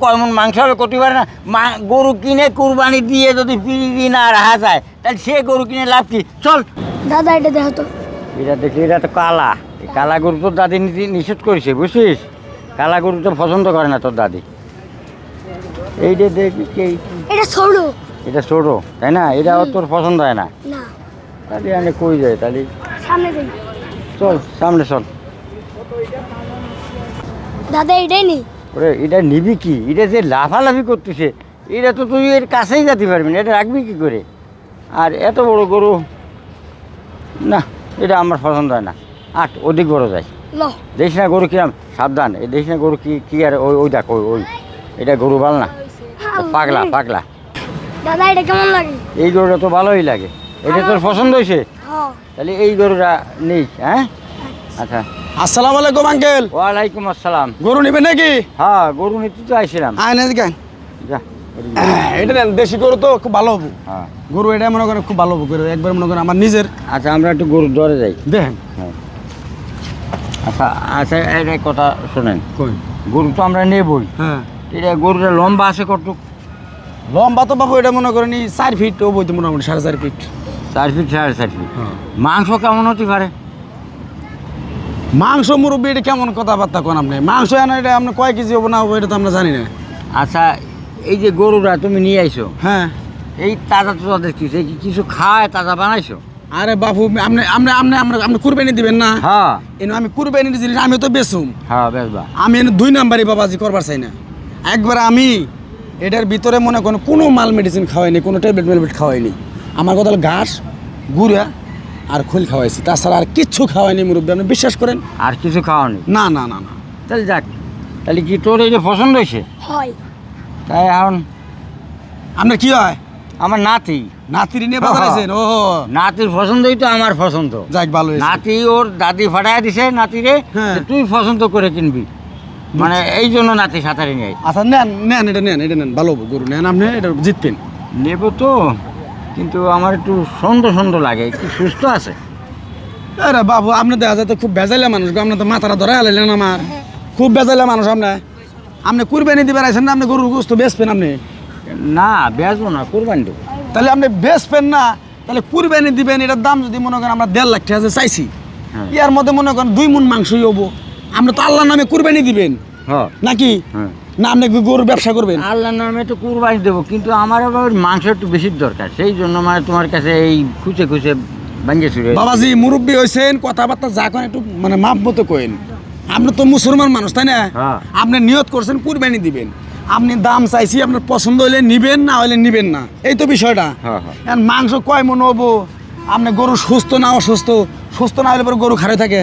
কয়মন মাংস হবে করতে পারে না? মা- গরু কিনে কুরবানি দিয়ে যদি ফিরি না রাখা যায় তাহলে সে গরু কিনে লাভ কি? চল। দাদা এটা দেখো তো। এটা দেখলি এটা তো কালা। কালা গরু তোর দাদি নিষেধ করেছে বুঝছিস? কালা গরু তো পছন্দ করে না তোর দাদি। এইটা দেখবি কি? এটা সরু। এটা ছোটো তাই না? এটা তোর পছন্দ হয় না? না। তাহলে আমি কই যায় তাহলে? সামনে চল সামনে চল। দাদা এটাই নেই। ওরে এটা নিবি কি? এটা যে লাফালাফি করতেছে এটা তো তুই এর কাছেই যেতে পারবি না এটা রাখবি কি করে? আর এত বড় গরু না এটা আমার পছন্দ হয় না। আট অধিক বড় যায় দেখিস না গরু কিরাম? সাবধান এই দেখিস না গরু কি কি আর ওই ওই দেখ ওই ওই এটা গরু ভালো না। পাগলা পাগলা। দাদা এটা কেমন লাগে? এই গরুটা তো ভালোই লাগে। এটা তোর পছন্দ হয়েছে? হ্যাঁ তাহলে এই গরুটা নেই হ্যাঁ? আচ্ছা। আসসালামু আলাইকুম আঙ্কেল। ওয়ালাইকুম আসসালাম। গরু নেবেন নাকি? হ্যাঁ গরু নিতে তো আইছিলাম। যা এটা নেন দেশি গরু তো খুব ভালো হব। হ্যাঁ। গরু এটা মনে করেন খুব ভালো হব গরু একবার মনে করেন আমার নিজের। আচ্ছা আমরা একটু গরুর দরে যাই। দেখেন। হ্যাঁ। আচ্ছা আচ্ছা এটা কথা শোনেন। কই? গরু তো আমরা নেবই। হ্যাঁ। এটা গরুটা লম্বা আছে কতটুক? লম্বা তো বাবু এটা মনে করেন চার ফিট ও বইতে মোটামুটি সাড়ে চার ফিট চার ফিট সাড়ে চার ফিট হ্যাঁ। মাংস কেমন হতে পারে? মাংস মুরব্বী এটা কেমন কথাবার্তা কোন আপনি? মাংস এনে এটা আপনি কয় কেজি হব না হব এটা তো আমরা জানি না। আচ্ছা এই যে গরুরা তুমি নিয়ে আইছো হ্যাঁ। এই তাজা তো তাদের কিছু এই কি কিছু খায় তাজা বানাইছো? আরে বাবু আপনি আপনি আপনি আপনি আপনি কুরবানি দিবেন না? হ্যাঁ। এনে আমি কুরবানি জিনিস আমি তো বেচুম। হ্যাঁ বেশ বা আমি এনে দুই নাম্বারই বাবাজি করবার চাই না। একবার আমি এটার ভিতরে মনে করেন কোনো মাল মেডিসিন খাওয়াইনি কোনো ট্যাবলেট মেলবেট খাওয়াইনি। আমার কথা হলো ঘাস গুড়া আর খোল খাওয়াইছি। তাছাড়া আর কিচ্ছু খাওয়াইনি মুরব্বী আপনি বিশ্বাস করেন? আর কিছু খাওয়ানি? না না না না। তাহলে যাক তাহলে কি তোর এই যে পছন্দ হয়েছে হয়। তাই এখন আপনার কি হয়? আমার নাতি। নাতির নিয়ে বাজার আছেন? ও নাতির পছন্দই তো আমার পছন্দ। যাক ভালো হয়েছে। নাতি ওর দাদি ফাটায় দিছে নাতিরে হ্যাঁ। তুই পছন্দ করে কিনবি। মানে এই জন্য নাতি সাঁতারে নিয়ে। আইছে। আচ্ছা নেন নেন এটা নেন এটা নেন ভালো গরু নেন আপনি এটা জিতবেন। নেব তো। কিন্তু আমার একটু সন্দেহ সন্দেহ লাগে একটু সুস্থ আছে। আরে বাবু আপনি দেখা যায় তো খুব বেজাইলা মানুষ গো, আপনি তো মাথাটা ধরে আলাইলেন আমার। খুব বেজাইলা মানুষ আপনি। আপনি কুরবানি দিবেন আইসেন না আপনি গরুর গোস্ত বেচবেন আপনি? না বেচবো না কুরবানি দেবো। তাহলে আপনি বেচবেন না তাহলে কুরবানি দিবেন এটার দাম যদি মনে করেন আমরা দেড় লাখ টাকা চাইছি হ্যাঁ। ইয়ার মধ্যে মনে করেন দুই মন মাংসই হব। আপনি তো আল্লাহর নামে কুরবানি দিবেন। হ্যাঁ নাকি? হ্যাঁ। না আপনি গরুর ব্যবসা করবেন? আল্লাহর নামে তো কুরবানি দেবো কিন্তু আমার আবার মাংস একটু বেশি দরকার। সেই জন্য মানে তোমার কাছে এই খুঁজে খুঁজে ভাঙ্গে ছুড়ে বাবাজি মুরব্বী হয়েছেন কথাবার্তা যা করেন একটু মানে মাপ মতো কইন আপনি তো মুসলমান মানুষ তাই না? হ্যাঁ। আপনি নিয়ত করছেন কুরবানি দিবেন। আপনি দাম চাইছি আপনার পছন্দ হলে নিবেন না হলে নিবেন না। এই তো বিষয়টা। হ্যাঁ, হ্যাঁ। মাংস কয় মন হব? আপনি গরু সুস্থ না অসুস্থ? সুস্থ না হলে পরে গরু খারে থাকে।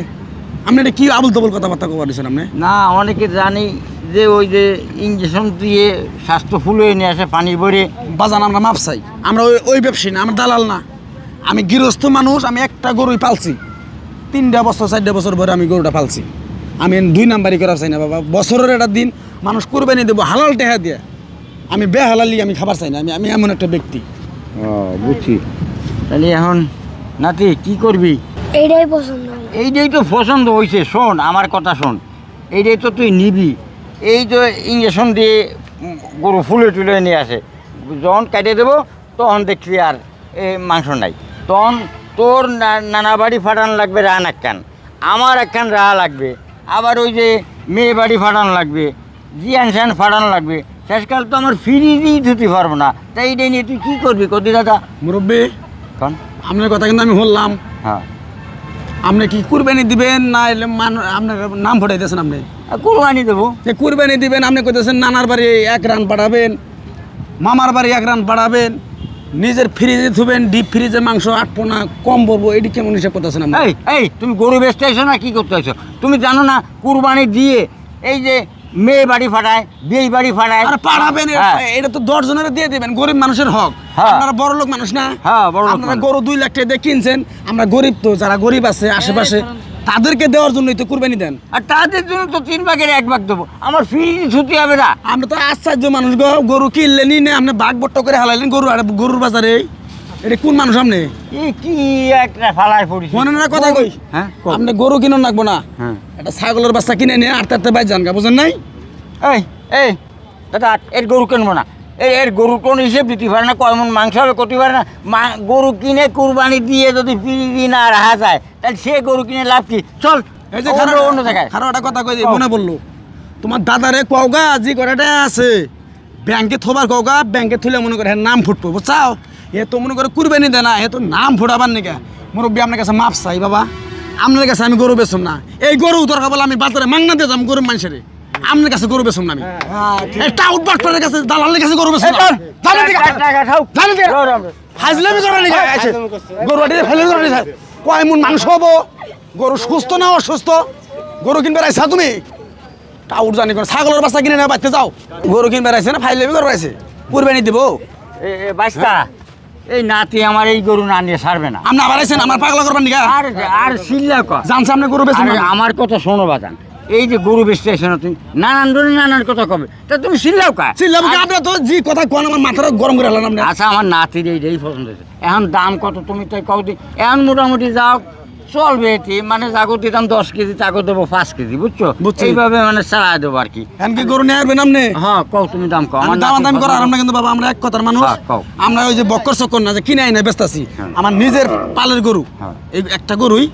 আপনি এটা কি আবুল তবুল কথাবার্তা কবার দিচ্ছেন আপনি? না অনেকে জানি যে ওই যে ইঞ্জেকশন দিয়ে স্বাস্থ্য ফুল হয়ে নিয়ে আসে পানি ভরে। বাজান আমরা মাপ চাই। আমরা ওই ওই ব্যবসায়ী না আমরা দালাল না। আমি গৃহস্থ মানুষ আমি একটা গরুই পালছি। তিনটা বছর চারটা বছর ভরে আমি গরুটা পালছি। আমি দুই নাম্বারই করার চাই না বাবা। বছরের একটা দিন মানুষ কুরবানি দেবো হালাল টেহা দিয়ে। আমি বেহালালি আমি খাবার চাই না আমি আমি এমন একটা ব্যক্তি। ও বুঝছি। তাহলে এখন নাতি কি করবি? এইটাই পছন্দ। এইটাই তো পছন্দ হয়েছে শোন আমার কথা শোন। এইটাই তো তুই নিবি। এই তো ইঞ্জেকশন দিয়ে গরু ফুলে টুলে নিয়ে আসে যখন কেটে দেবো তখন দেখবি আর এ, মাংস নাই। তখন তোর নানা বাড়ি ফাটান লাগবে রান একখান। আমার একখান রা লাগবে। আবার ওই যে মেয়ে বাড়ি ফাটান লাগবে জিয়ান স্যান ফাটান লাগবে। শেষকাল তো আমার ফিরিয়েই ধুতে পারব না। তাই এইটাই নিয়ে তুই কী করবি? কদি দাদা। মুরব্বী কন। আপনার কথা কিন্তু আমি বললাম হ্যাঁ। আপনি কি কুরবানি দিবেন না এলে মানুষ আপনার নাম ফটাইতেছেন আপনি? কুরবানি দেবো। যে কুরবানি দিবেন আপনি কইতেছেন নানার বাড়ি এক রান পাঠাবেন মামার বাড়ি এক রান পাঠাবেন নিজের ফ্রিজে থুবেন ডিপ ফ্রিজে মাংস আটপো না কম পড়ব এটি কেমন হিসাব করতেছেন এই এই তুমি গরু বেচতে না কি করতে তুমি জানো না কুরবানি দিয়ে এই যে মেয়ে বাড়ি ফাটায় বিয়ে বাড়ি ফাটায়। আর পাঠাবেন এ- হ্যাঁ। এটা তো দশ জনের দিয়ে দিবেন গরিব মানুষের হক। হ্যাঁ। আপনারা বড় লোক মানুষ না? হ্যাঁ, আপনারা গরু দুই লাখ টাকা দিয়ে কিনছেন আমরা গরিব তো যারা গরিব আছে আশেপাশে তাদেরকে দেওয়ার জন্যই তো কুরবানি দেন। আর তাদের জন্য তো তিন ভাগের এক ভাগ দেবো। আমার ফ্রি ছুটি হবে না। আমরা তো আশ্চর্য মানুষ গো গরু কিনলেনই না আপনি বাঘ বট্ট করে হালাইলেন গরু আর গরুর বাজারে। এটা কোন মানুষ আপনি? এই কি একটা ফালায় পড়িস মনে না কথা কই? হ্যাঁ। আপনি গরু কিনুন লাগবো না। হ্যাঁ। একটা ছাগলের বাচ্চা কিনে নিয়ে আটতে আটতে বাইর যান গা বুঝেন নাই? এই এই দাদা এর গরু কিনবো না। এর এর কোনো হিসেব দিতে পারে না কয় মন মাংস হবে করতে পারে না। মা গরু কিনে কুরবানি দিয়ে যদি ফিরি না রাখা যায় তাহলে সে গরু কিনে লাভ কি? চল এই যে খারাপ অন্য জায়গায়। খারাপ একটা কথা কই। মনে বলল তোমার দাদারে কওগা জি করাটা আছে? ব্যাংকে থবার কওগা ব্যাংকে থুলে মনে করে নাম ফুটবো বুঝছাও? এ তো মনে করে কুরবানি দেয় না এ তো নাম ফুটাবার নিকা? মুরব্বী আপনার কাছে মাপ চাই বাবা। আপনার কাছে আমি গরু বেচুম না। এই গরু দরকার বলে আমি বাজারে মাংনা দিয়ে যাম গরু মানুষের আপনার কাছে গরু বেচুম না আমি। উঠবাটের কাছে দালালের কাছে গরু বেচুম না। জানেন দিকে টাকা খাও। জানেন দিকে। হাজলামি করবেন নাকি? গরু আটি ফেলে কয় মন মাংস হব? গরু সুস্থ না অসুস্থ? গরু কিনবে রাইছা তুমি? টাউট জানি কোন ছাগলের বাচ্চা কিনে না বাচ্চা যাও। গরু কিনবে রাইছে না ফাইলে করে রাইছে কুরবানি দিব। এই নাতি আমার এই গরু না নিয়ে সারবে না। আপনি আবার আছেন আমার পাগলা করবেন নাকি? আর আর সিল্লা কর জানছে আপনি গরু বেছেন আমার কথা শোনো বাজান। এই যে গরু বেচতে এসে না তুমি নানান ধরনের নানান কথা কবে? তা তুমি সিল্লাও কা সিল্লাও কা আপনি তো জি কথা কোন আমার মাথাটা গরম করে হলাম আচ্ছা আমার নাতির এইটাই পছন্দ হয়েছে। এখন দাম কত তুমি তাই কও দি। এখন মোটামুটি যাও চলবে এটি মানে জাগো দিতাম দশ কেজি তাগো দেবো পাঁচ কেজি বুঝছ? বুঝছি। এইভাবে মানে চালাই দেবো আর কি। কি গরু নিয়ে আসবেন আপনি? হ্যাঁ কও তুমি দাম কও আমি দাম দামি করার আমরা কিন্তু বাবা আমরা এক কথার মানুষ। হ্যাঁ, আমরা ওই যে বক্কর চক্কর না যে কিনে আইনা বেচতাছি হ্যাঁ। আমার নিজের পালের গরু। হ্যাঁ। এই একটা গরুই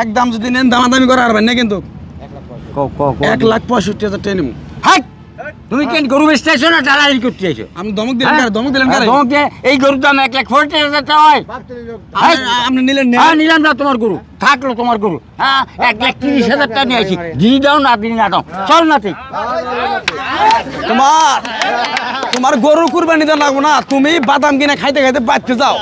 এক দাম যদি নেন দামাদামি করে আরবেন না কিন্তু। এক লাখ পঁয়ষট্টি হাজার টাকা নেব। হাট! তুমি কেন গরু বেচতে না দালালি করতে এসো আপনি দমক দিলেন হ্যাঁ? কারে দমক দিলেন কারে? ধমক দিয়ে এই গরুর দাম এক লাখ ফোরটি হাজার টাকা হয়। আপনি- আপনি নিলেন নেন। হ্যাঁ নিলাম না তোমার গরু। থাকল তোমার গরু। হ্যাঁ এক লাখ তিরিশ হাজার টাকা নিয়ে আসি দিয়ে দাও না দিন না দাও। চল না তুই। তোমার তোমার গরু কুরবানি দেওয়া লাগবো না। তুমি বাদাম কিনে খাইতে খাইতে বাঁচতে যাও।